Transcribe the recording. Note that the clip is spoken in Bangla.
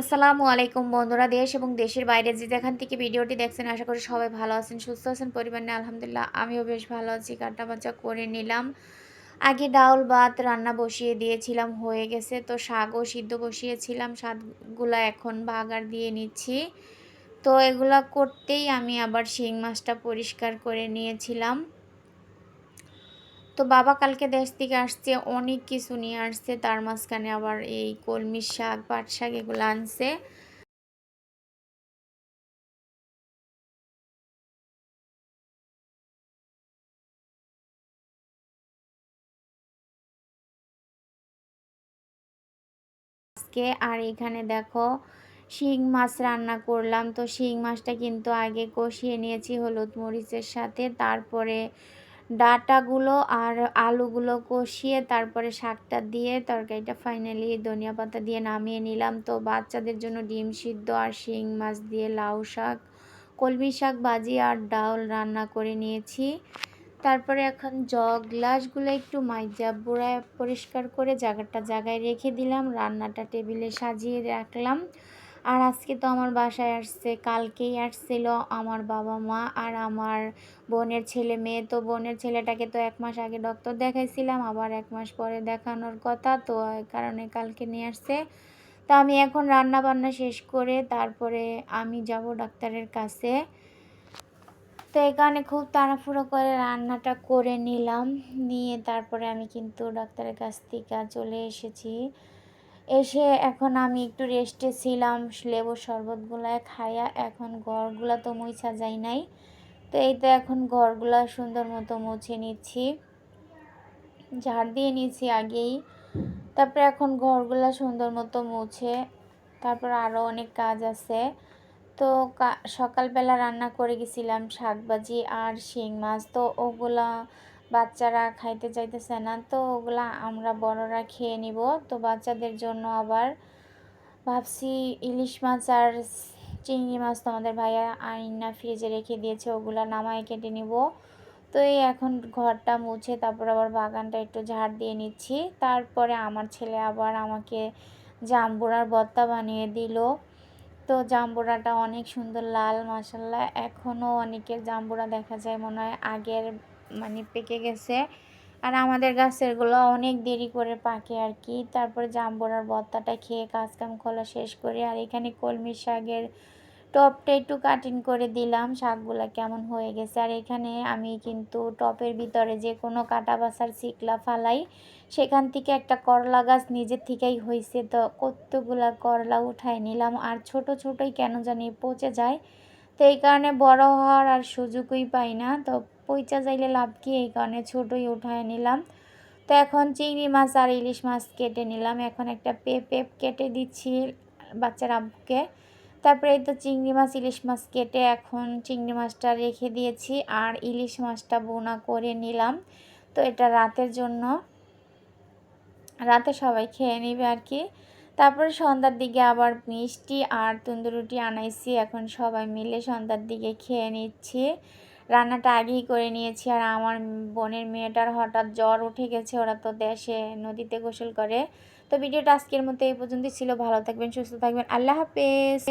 আসসালামু আলাইকুম বন্ধুরা, দেশ এবং দেশের বাইরে যে যেখান থেকে ভিডিওটি দেখছেন, আশা করি সবাই ভালো আছেন, সুস্থ আছেন, পরিবার নিয়ে আলহামদুলিল্লাহ আমিও বেশ ভালো আছি কাটা বাচ্চা করে নিলাম। আগে ডাউল ভাত রান্না বসিয়ে দিয়েছিলাম, হয়ে গেছে তো শাকও সিদ্ধ বসিয়েছিলাম, শাকগুলা এখন বাগার দিয়ে নিচ্ছি। তো এগুলা করতেই আমি আবার শিং মাছটা পরিষ্কার করে নিয়েছিলাম। তো বাবা কালকে দেশ থেকে আসছে, অনেক কিছু নিয়ে আসছে। তার মাঝখানে আবার এই কলমি শাক, পাট শাক এগুলো আনছে। আজকে আর এখানে দেখো, শিং মাছ রান্না করলাম। তো শিং মাছটা কিন্তু আগে কষিয়ে নিয়েছি হলুদ মরিচের সাথে। তারপরে ডাটাগুলো আর আলুগুলো কষিয়ে তারপরে শাকটা দিয়ে তরকারিটা ফাইনালি ধনিয়া পাতা দিয়ে নামিয়ে নিলাম। তো বাচ্চাদের জন্য ডিম সিদ্ধ আর শিং মাছ দিয়ে লাউ শাক, কলমি শাক, ভাজি আর ডাউল রান্না করে নিয়েছি। তারপরে এখন জগ গ্লাসগুলো একটু মাইজা বুড়ায় পরিষ্কার করে জায়গাটা জায়গায় রেখে দিলাম। রান্নাটা টেবিলে সাজিয়ে রাখলাম। আর আজকে তো আমার বাসায় আসছে, কালকেই আসছিল আমার বাবা মা আর আমার বোনের ছেলে মেয়ে। তো বোনের ছেলেটাকে তো এক মাস আগে ডক্টর দেখাইছিলাম, আবার এক মাস পরে দেখানোর কথা তো কারণে কালকে নিয়ে আসছে। তো আমি এখন রান্না বান্না শেষ করে তারপরে আমি যাব ডাক্তারের কাছে। তো এখানে খুব তাড়াফুড়ো করে রান্নাটা করে নিলাম, নিয়ে তারপরে আমি কিন্তু ডাক্তারের কাছ থেকে চলে এসেছি। এসে এখন আমি একটু রেস্টে ছিলাম লেবুর শরবতগুলায় খাইয়া এখন ঘরগুলা তো মুছা যায় নাই। তো এই তো এখন ঘরগুলা সুন্দর মতো মুছে নিচ্ছি। ঝাড় দিয়ে নিচ্ছি আগেই। তারপরে এখন ঘরগুলা সুন্দর মতো মুছে, তারপর আরও অনেক কাজ আছে। তো সকালবেলা রান্না করে গেছিলাম শাকবাজি আর শিং মাছ। তো ওগুলা বাচ্চারা খাইতে চাইতেছে না, তো ওগুলা আমরা বড়রা খেয়ে নিব। তো বাচ্চাদের জন্য আবার ভাবছি ইলিশ মাছ আর চিংড়ি মাছ তো আমাদের ভাইয়া আইনা ফ্রিজে রেখে দিয়েছে, ওগুলা নামায় কেটে নিব। তো এই এখন ঘরটা মুছে তারপর আবার বাগানটা একটু ঝাড় দিয়ে নিচ্ছি। তারপরে আমার ছেলে আবার আমাকে জাম্বুরার বত্তা বানিয়ে দিল। তো জাম্বুরাটা অনেক সুন্দর, লাল মাসাল্লাহ এখনও অনেকের জাম্বুরা দেখা যায় মনে হয় আগের মানে পেকে গেছে। আর আমাদের গাছেরগুলো অনেক দেরি করে পাকে আর কি। তারপরে জাম্বুরার বত্তাটা খেয়ে কাজকাম খোলা শেষ করে আর এখানে কলমি শাকের টপটা একটু কাটিং করে দিলাম। শাকগুলো কেমন হয়ে গেছে। আর এখানে আমি কিন্তু টপের ভিতরে যে কোনো কাটা বাসার শিকলা ফালাই, সেখান থেকে একটা করলা গাছ নিজের থেকেই হয়েছে তো কতগুলা করলা উঠাই নিলাম। আর ছোট ছোটই কেন জানি পচে যায়। তো এই কারণে বড় হওয়ার আর সুযোগই পাই না। তো পইচা যাইলে লাভ কি? এই কারণে ছোটোই উঠায় নিলাম। তো এখন চিংড়ি মাছ আর ইলিশ মাছ কেটে নিলাম। এখন একটা পেঁপে কেটে দিচ্ছি বাচ্চার আব্বুকে। তারপরে এই তো চিংড়ি মাছ, ইলিশ মাছ কেটে এখন চিংড়ি মাছটা রেখে দিয়েছি আর ইলিশ মাছটা বোনা করে নিলাম। তো এটা রাতের জন্য। রাতে সবাই খেয়ে নিবে আর কি। তারপরে সন্ধ্যার দিকে আবার মিষ্টি আর তন্দুরুটি আনাইছি। এখন সবাই মিলে সন্ধ্যার দিকে খেয়ে নিচ্ছি। রান্নাটা আগেই করে নিয়েছি। আর আমার বোনের মেয়েটার হঠাৎ জ্বর উঠে গেছে, ওরা তো দেশে নদীতে গোসল করে। তো ভিডিওটা আজকের মতো এই পর্যন্তই ছিল। ভালো থাকবেন, সুস্থ থাকবেন। আল্লাহ হাফেজ।